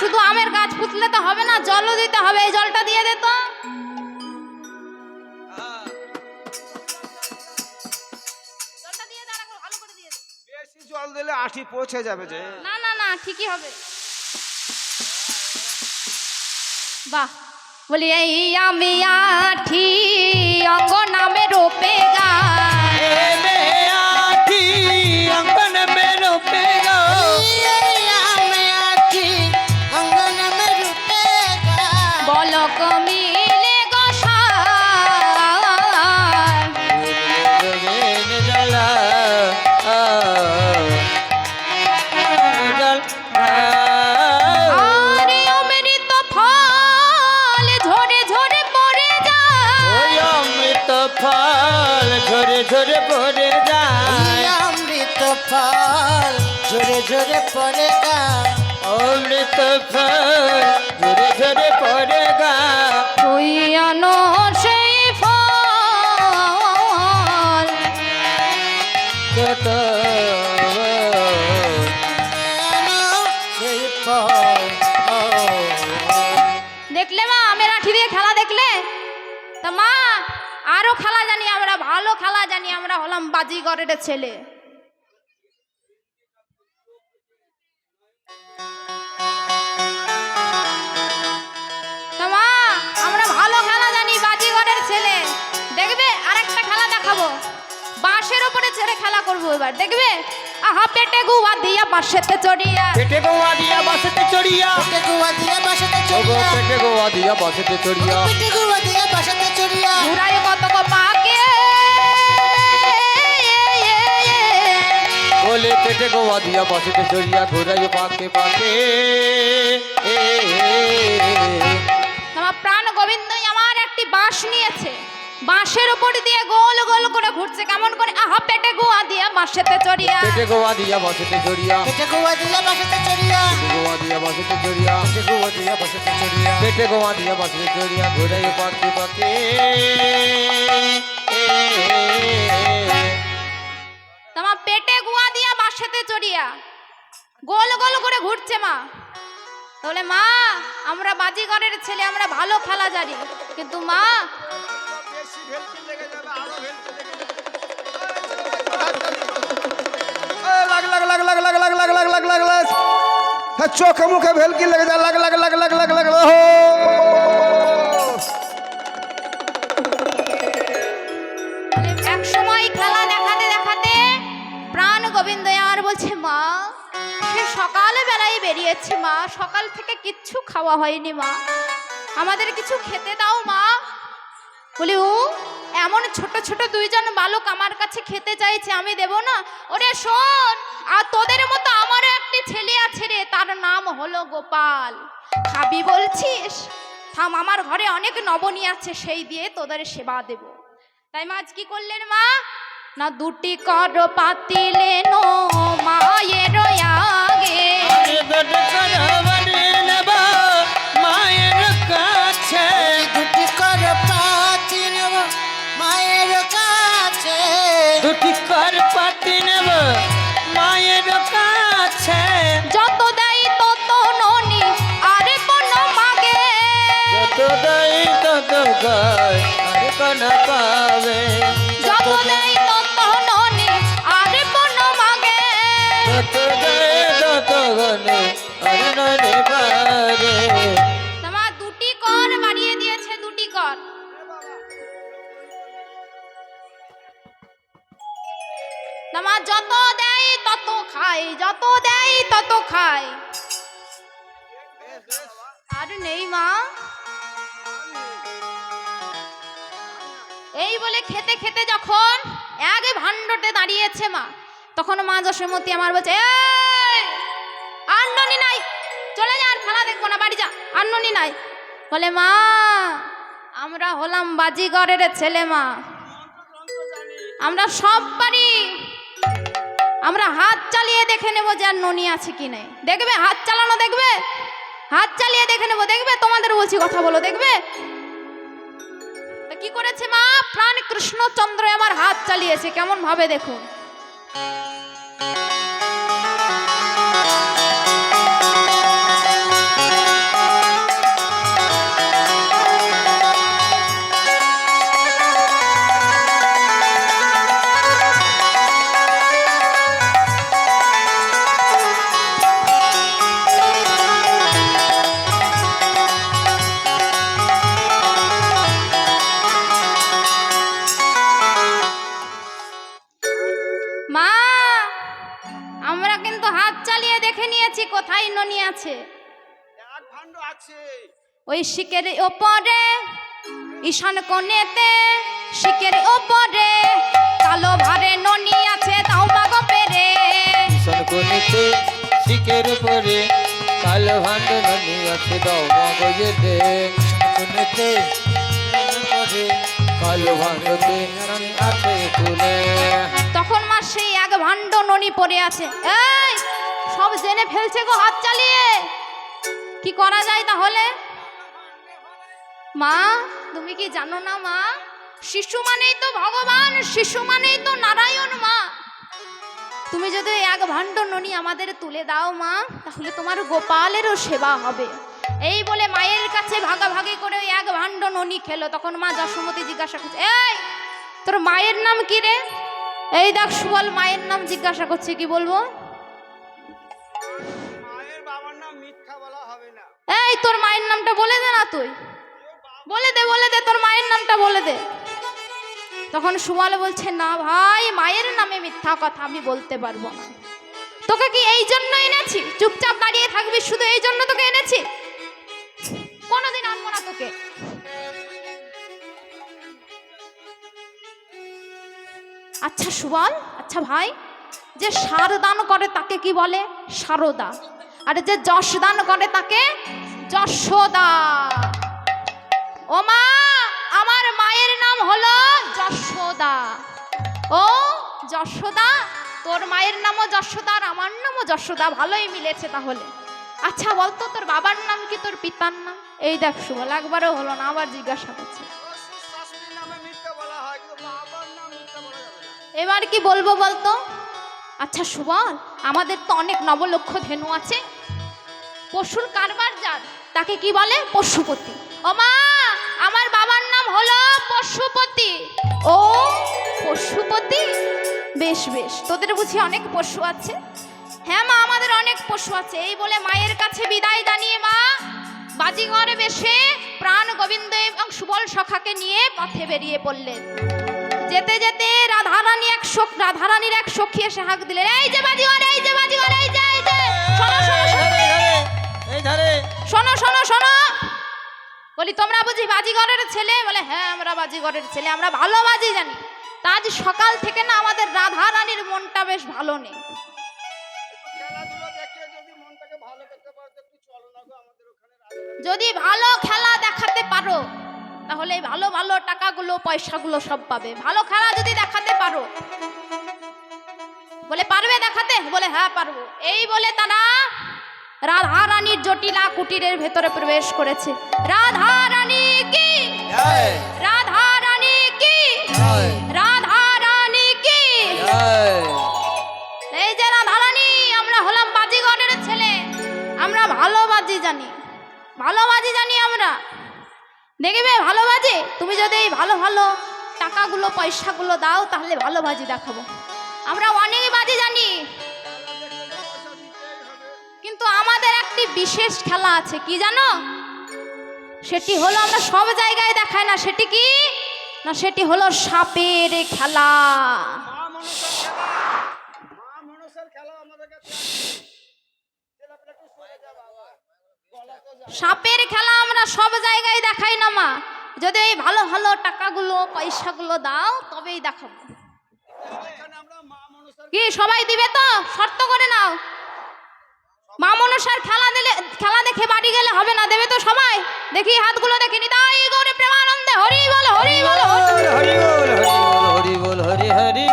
শুধু আমের গাছ পুতলে তো হবে না জলও দিতে হবে এই জলটা দিয়ে দে তো। জলটা দিয়ে দে, আরেকবার ভালো করে দিয়ে দে। বেশি জল দিলে আঠি পৌঁছে যাবে যে। না না না ঠিকই হবে। বাহ বলি এই আমি আঠি অঙ্গ নামে ফল ঝরে ঝরে পড়ে গা। অমৃত ফল ঝরে ঝরে পড়ে গা। তুই আনো সেই ফল। ও দেখলে মা আমের দিয়ে খেলা দেখলে? তা মা আরও খেলা জানি আমরা ভালো খেলা জানি আমরা হলাম বাজিগরের ছেলে। বাঁশের উপরে ছেড়ে খেলা করব এবার দেখবে? আহা পেটে গুয়া দিয়া বাঁশেতে চড়িয়া। পেটে গোয়া দিয়া বাসতে চড়িয়া। পেটে গুয়া দিয়ে বাসাতে ওগো চড়িয়া। পেটে গোয়া দিয়া বাসতে চড়িয়া। পেটে গুয়া দিয়ে বাসাতে চড়িয়া। ঘুরায় কত গো পাকে বলে পেটে গোয়া দিয়া বাসতে চড়িয়া ঘোরাই পাকে পাকে। এ, এ, এ। আমার প্রাণ গোবিন্দ আমার একটি বাঁশ নিয়েছে। বাঁশের উপর দিয়ে গোল গোল করে ঘুরছে কেমন করে? আহা পেটে গুয়া দিয়া বাঁশেতে চড়িয়া। পেটে গোয়া দিয়া বাসতে চড়িয়া। পেটে গুয়া দিয়ে বাসাতে চড়িয়া। পেটে গোয়া দিয়া বাসতে চড়িয়া। পেটে গুয়া দিয়ে বাসাতে চড়িয়া। পেটে গোয়া দিয়া বাসতে চড়িয়া। ঘোরাই পাকে পাকে এ, এ, এ। তোমার পেটে গুয়া দিয়া বাঁশেতে চড়িয়া। গোল গোল করে ঘুরছে মা। তাহলে মা আমরা বাজিগরের ছেলে আমরা ভালো খেলা জানি কিন্তু মা হ্যাঁ চোখে মুখে ভেলকি লেগে যায় লাগ লাগ লাগ লাগ লাগ লাগ লাগ এক খেলা দেখাতে দেখাতে প্রাণ গোবিন্দ আর বলছে মা সে সকালে বেলায় বেরিয়েছে মা সকাল থেকে কিচ্ছু খাওয়া হয়নি মা আমাদের কিছু খেতে দাও মা বলি, ও, এমন ছোট ছোট দুইজন বালক আমার কাছে খেতে চাইছে, আমি দেব না? ওরে, শোন, আর তোদের মতো আমারও একটি ছেলে আছে রে, তার নাম হলো গোপাল। খাবি বলছিস? থাম, আমার ঘরে অনেক নবনী আছে, সেই দিয়ে তোদের সেবা দেব। তাই মা, আজ কি করলেন মা? না, দুটি কর পাতিলেন মায়ের গায় কোন পাবে? যত দেয় তত ননি আরে কোন মাগে। যত দেয় তত গনে আর ননে পারে তোমার দুটি কর বাড়িয়ে দিয়েছে দুটি কর। তোমার যত দেয় তত খাই যত দেয় তত খাই আর নেই মা। এই বলে খেতে খেতে যখন এক ভাণ্ডতে দাঁড়িয়েছে মা তখন মা যশোমতী আমার বলছে "এই, আর ননি নাই চলে যা আর খেলা দেখব না বাড়ি যা আর ননি নাই। বলে মা আমরা হলাম বাজিগরের ছেলে মা। আমরা সব পারি। আমরা হাত চালিয়ে দেখে নেব যে আর ননি আছে কি নেই। দেখবে? হাত চালানো দেখবে? হাত চালিয়ে দেখে নেব। দেখবে? তোমাদের বলছি কথা বলো দেখবে? কি করেছে মা? প্রাণ কৃষ্ণচন্দ্র আমার হাত চালিয়েছে। কেমন ভাবে দেখুন। কোথায় ননি আছে। এক ভাণ্ড আছে। ওই শিকের ওপরে ঈশান কোণেতে শিকের ওপরে কালো ভারে ননি আছে তাও মাগো পেরে। ভীষণ কোনিতে শিখের উপরে কালো ভাণ্ড ননি আছে দাও মগজেতে কোনেতে করে কালো ভাণ্ডতে ননি আছে তুলে তখন মা সেই এক ভাণ্ড ননি পড়ে আছে। এই! সব জেনে ফেলছে গো হাত চালিয়ে। কি করা যায় তাহলে? মা, তুমি কি জানো না মা? শিশু মানেই তো ভগবান, শিশু মানেই তো নারায়ণ মা। তুমি যদি এক ভাণ্ড ননি আমাদের তুলে দাও মা, তাহলে তোমার গোপালেরও সেবা হবে। এই বলে মায়ের কাছে ভাগাভাগি করে ওই এক ভাণ্ড ননি খেলো। তখন মা যশোমতি জিজ্ঞাসা করছে, এই, তোর মায়ের নাম কি রে? এই দেখ সুবল, মায়ের নাম জিজ্ঞাসা করছে, কি বলব? এই, তোর মায়ের নামটা বলে দে না তুই। বলে দে বলে দে, তোর মায়ের নামটা বলে দে। তখন সুবল বলছে, না ভাই, মায়ের নামে মিথ্যা কথা আমি বলতে পারব না। তোকে কি এই জন্য এনেছি? চুপচাপ দাঁড়িয়ে থাকবি, শুধু এই জন্য তোকে এনেছি? কোনোদিন আনব না তোকে। আচ্ছা সুবল আচ্ছা ভাই, যে সার দান করে তাকে কি বলে? সারদা। আর যে যশ দান করে তাকে যশোদা ও মা আমার মায়ের নাম হলো যশোদা ও যশোদা তোর মায়ের নামও যশোদা আর আমার নামও যশোদা ভালোই মিলেছে তাহলে। আচ্ছা বলতো তোর বাবার নাম কি, তোর পিতার নাম? এই দেখ সুবল একবারও হলো না, আবার জিজ্ঞাসা করছে। এবার কি বলব বলতো? আচ্ছা সুবল আমাদের তো অনেক নবলক্ষ ধেনু আছে পশুর কারবার যার তাকে কি বলে? পশুপতি। ও মা আমার বাবার নাম হলো পশুপতি। ও, পশুপতি? বেশ বেশ, তোদের বুঝি অনেক পশু আছে? হ্যাঁ মা, আমাদের অনেক পশু আছে। এই বলে মায়ের কাছে বিদায় জানিয়ে মা, বাজিঘরে বেশে প্রাণ গোবিন্দ এবং সুবল সখাকে নিয়ে পথে বেরিয়ে পড়লেন। যেতে যেতে রাধারানী এক রাধারানীর এক সখী এসে হাঁক দিলেন, এই যে বাজিঘর, এই যে বাজিঘর, এই যে এই যে শোনো শোনো শোনো। বলি তোমরা বুঝি বাজিঘরের ছেলে? বলে হ্যাঁ আমরা বাজিঘরের ছেলে আমরা ভালো বাজি জানি। তা আজ সকাল থেকে না আমাদের রাধা রানীর মনটা বেশ ভালো নেই। যদি ভালো খেলা দেখাতে পারো তাহলে ভালো ভালো টাকাগুলো পয়সাগুলো সব পাবে। ভালো খেলা যদি দেখাতে পারো। বলে পারবে দেখাতে? বলে হ্যাঁ পারব। এই বলে তারা রাধা রানীর জটিলা কুটিরের ভেতরে প্রবেশ করেছে। রাধা রানী কি? রাধা রানী কি? রাধা রানী কি? এই যে রাধা রানী আমরা হলাম বাজিগরের ছেলে। আমরা ভালো বাজি জানি। ভালো বাজি জানি আমরা। দেখবে ভালো বাজি? তুমি যদি এই ভালো ভালো টাকাগুলো পয়সাগুলো দাও তাহলে ভালো বাজি দেখাবো। আমরা অনেক বাজি জানি। কিন্তু আমাদের একটি বিশেষ খেলা আছে, কি জানো? সেটি হলো আমরা সব জায়গায় দেখাই না, সেটি কি? না, সেটি হলো সাপের খেলা। সাপের খেলা আমরা সব জায়গায় দেখাই না, মা। যদি এই ভালো ভালো টাকাগুলো, পয়সাগুলো দাও, তবেই দেখাবো। কি, সবাই দিবে তো? শর্ত করে নাও। মা মনসার খেলা দিলে, খেলা দেখে বাড়ি গেলে হবে না, দেবে তো সময়। দেখি হাতগুলো দেখি নিতাই গৌরে প্রেমানন্দে হরি বল হরি বল হরি বল হরি বল হরি বল, হরি হরি